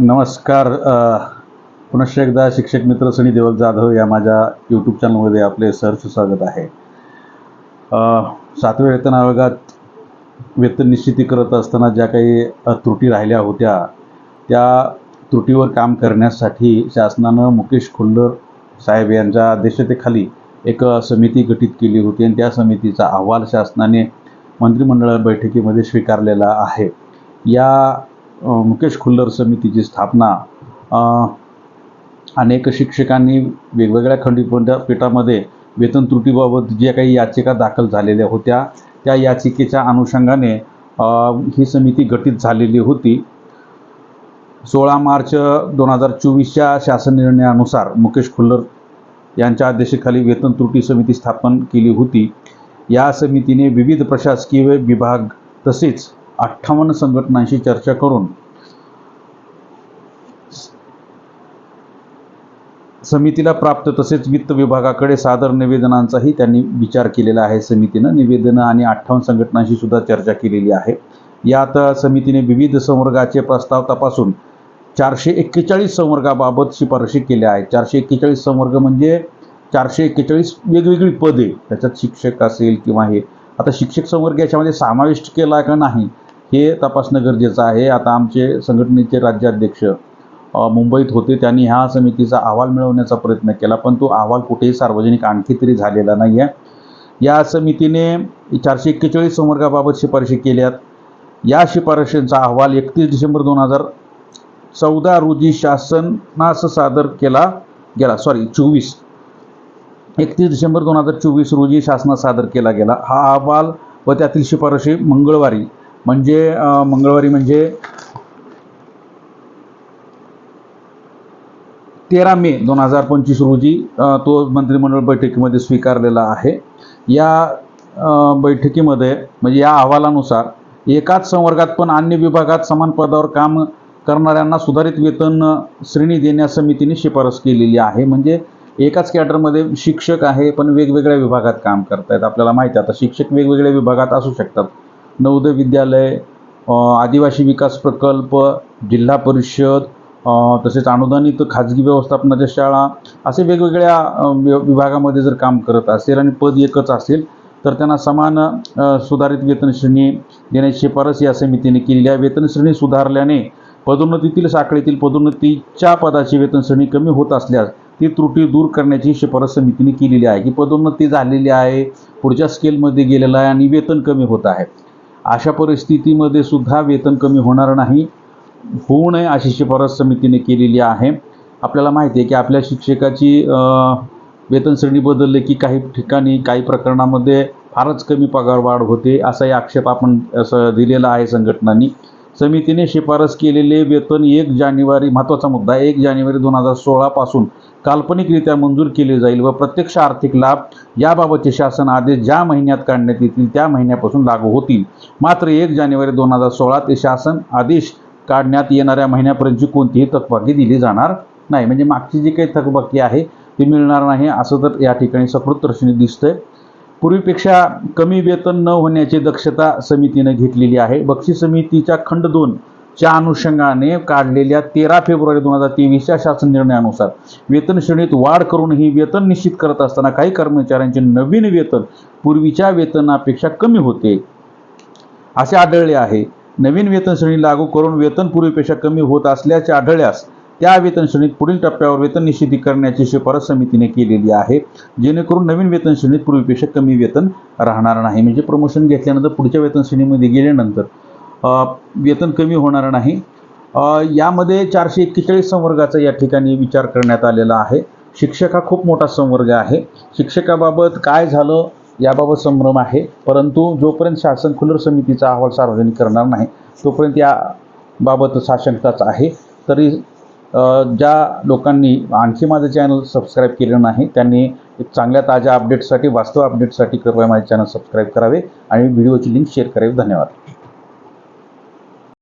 नमस्कार पुनश्च एकदा शिक्षक मित्र सनी देवल जाधव या माझ्या यूट्यूब चॅनलमध्ये आपले सहर्ष स्वागत आहे. सातव्या वेतन आयोगात वेतन निश्चिती करत असताना ज्या काही त्रुटी राहिल्या होत्या त्या त्रुटीवर काम करण्यासाठी शासनानं मुकेश खुल्लर साहेब यांच्या अध्यक्षतेखाली एक समिती गठीत केली होती आणि त्या समितीचा अहवाल शासनाने मंत्रिमंडळ बैठकीमध्ये स्वीकारलेला आहे. या मुकेश खुल्लर समितीची स्थापना अनेक शिक्षकांनी वेगवेगळ्या खंडपीठा पीठामध्ये वेतन त्रुटीबाबत ज्या काही याचिका दाखल झालेल्या होत्या त्या याचिकेच्या अनुषंगाने ही समिती गठीत झालेली होती. सोळा मार्च दोन हजार चोवीसच्या शासन निर्णयानुसार मुकेश खुल्लर यांच्या अध्यक्षतेखाली वेतन त्रुटी समिती स्थापन केली होती. या समितीने विविध प्रशासकीय विभाग तसेच अठ्ठावन्न संघटनांशी चर्चा करून समितीला प्राप्त तसेच वित्त विभागाकडे सादर निवेदनांचाही त्यांनी विचार केलेला आहे. समितीनं निवेदनं आणि अठ्ठावन्न संघटनांशी सुद्धा चर्चा केलेली आहे. यात समितीने विविध संवर्गाचे प्रस्ताव तपासून चारशे एक्केचाळीस संवर्गाबाबत शिफारशी केल्या आहेत. चारशे एक्केचाळीस संवर्ग म्हणजे चारशे एक्केचाळीस वेगवेगळी पदे. त्याच्यात शिक्षक असेल किंवा हे. आता शिक्षक संवर्ग याच्यामध्ये समाविष्ट केला का नाही? हे तपासणं गरजेचं आहे. आता आमचे संघटनेचे राज्याध्यक्ष मुंबईत होते. त्यांनी ह्या समितीचा अहवाल मिळवण्याचा प्रयत्न केला पण तो अहवाल कुठेही सार्वजनिक आणखी तरी झालेला नाही आहे या समितीने चारशे एक्केचाळीस संवर्गाबाबत शिफारशी केल्यात. या शिफारशींचा अहवाल एकतीस डिसेंबर दोन हजार चौदा रोजी शासनास सादर केला गेला. सॉरी चोवीस. एकतीस डिसेंबर दोन हजार चोवीस रोजी शासनात सादर केला गेला. हा अहवाल व त्यातील शिफारशी मंगळवारी म्हणजे मंगळवारी म्हणजे तेरा मे दोन हजार पंचवीस रोजी तो मंत्रिमंडळ बैठकीमध्ये स्वीकारलेला आहे. या बैठकीमध्ये म्हणजे या अहवालानुसार एकाच संवर्गात पण अन्य विभागात समान पदावर काम करणाऱ्यांना सुधारित वेतन श्रेणी देण्यास समितीने शिफारस केलेली आहे. म्हणजे एकाच कॅडरमध्ये शिक्षक आहे पण वेगवेगळ्या विभागात काम करतायत. आपल्याला माहिती आहे आता शिक्षक वेगवेगळ्या विभागात असू शकतात. नवोदय विद्यालय आदिवासी विकास प्रकल्प जिल्हा परिषद तसेच अनुदानित खाजगी व्यवस्थापनाच्या शाळा असे वेगवेगळ्या वि- विभागामध्ये जर काम करत असेल आणि पद एकच असेल तर त्यांना समान सुधारित वेतनश्रेणी देण्याची शिफारस या समितीने केलेली आहे. वेतनश्रेणी सुधारल्याने पदोन्नतीतील साखळीतील पदोन्नतीच्या पदाची वेतनश्रेणी कमी होत असल्यास ती त्रुटी दूर करण्याची शिफारस समितीने केलेली आहे. की पदोन्नती झालेली आहे पुढच्या स्केलमध्ये गेलेला आहे आणि वेतन कमी होत आहे. अशा परिस्थितीमध्ये सुद्धा वेतन कमी होणार नाही. होऊ नये अशी शिफारस समितीने केलेली आहे. आपल्याला माहिती आहे की आपल्या शिक्षकाची वेतन श्रेणी बदलले की काही ठिकाणी काही प्रकरणामध्ये फारच कमी पगारवाढ होते असाही आक्षेप आपण असं दिलेला आहे संघटनांनी. समितीने शिफारस केलेले वेतन एक जानेवारी महत्त्वाचा मुद्दा एक जानेवारी दोन हजार सोळापासून काल्पनिकरित्या मंजूर केले जाईल व प्रत्यक्ष आर्थिक लाभ याबाबतचे शासन आदेश ज्या महिन्यात काढण्यात येतील त्या महिन्यापासून लागू होतील. मात्र एक जानेवारी दोन हजार सोळा ते शासन आदेश काढण्यात येणाऱ्या महिन्यापर्यंतची कोणतीही थकबाकी दिली जाणार नाही. म्हणजे मागची जी काही थकबाकी आहे ती मिळणार नाही असं तर या ठिकाणी सकृत दर्शनी दिसतंय. पूर्वीपेक्षा कमी वेतन न होण्याची दक्षता समितीनं घेतलेली आहे. बक्षीस समितीच्या खंड दोन च्या अनुषंगाने काढलेल्या तेरा फेब्रुवारी दोन हजार तेवीसच्या शासन निर्णयानुसार वेतन श्रेणीत वाढ करूनही वेतन निश्चित करत असताना काही कर्मचाऱ्यांचे नवीन वेतन पूर्वीच्या वेतनापेक्षा कमी होते. असे आढळले आहे. नवीन वेतन श्रेणी लागू करून वेतन पूर्वीपेक्षा कमी होत असल्याचे आढळल्यास त्या वेतन श्रेणीत पुढील टप्प्यावर वेतन निश्चिती करण्याची शिफारस समितीने केलेली आहे. जेणेकरून नवीन वेतन श्रेणीत पूर्वीपेक्षा कमी वेतन राहणार नाही. म्हणजे प्रमोशन घेतल्यानंतर पुढच्या वेतन श्रेणीमध्ये गेल्यानंतर वेतन कमी होणार नाही. यामध्ये चारशे एक्केचाळीस संवर्गाचा या ठिकाणी विचार करण्यात आलेला आहे. शिक्षक हा खूप मोठा संवर्ग आहे. शिक्षकाबाबत काय झालं याबाबत संभ्रम आहे. परंतु जोपर्यंत शासन खुलर समितीचा अहवाल सार्वजनिक करणार नाही तोपर्यंत याबाबत साशंकताच आहे. तरी ज्या लोकांनी आणखी माझं चॅनल सबस्क्राईब केलं नाही त्यांनी एक चांगल्या ताज्या अपडेट्ससाठी वास्तव अपडेट्ससाठी कृपया माझे चॅनल सबस्क्राईब करावे आणि व्हिडिओची लिंक शेअर करावी. धन्यवाद.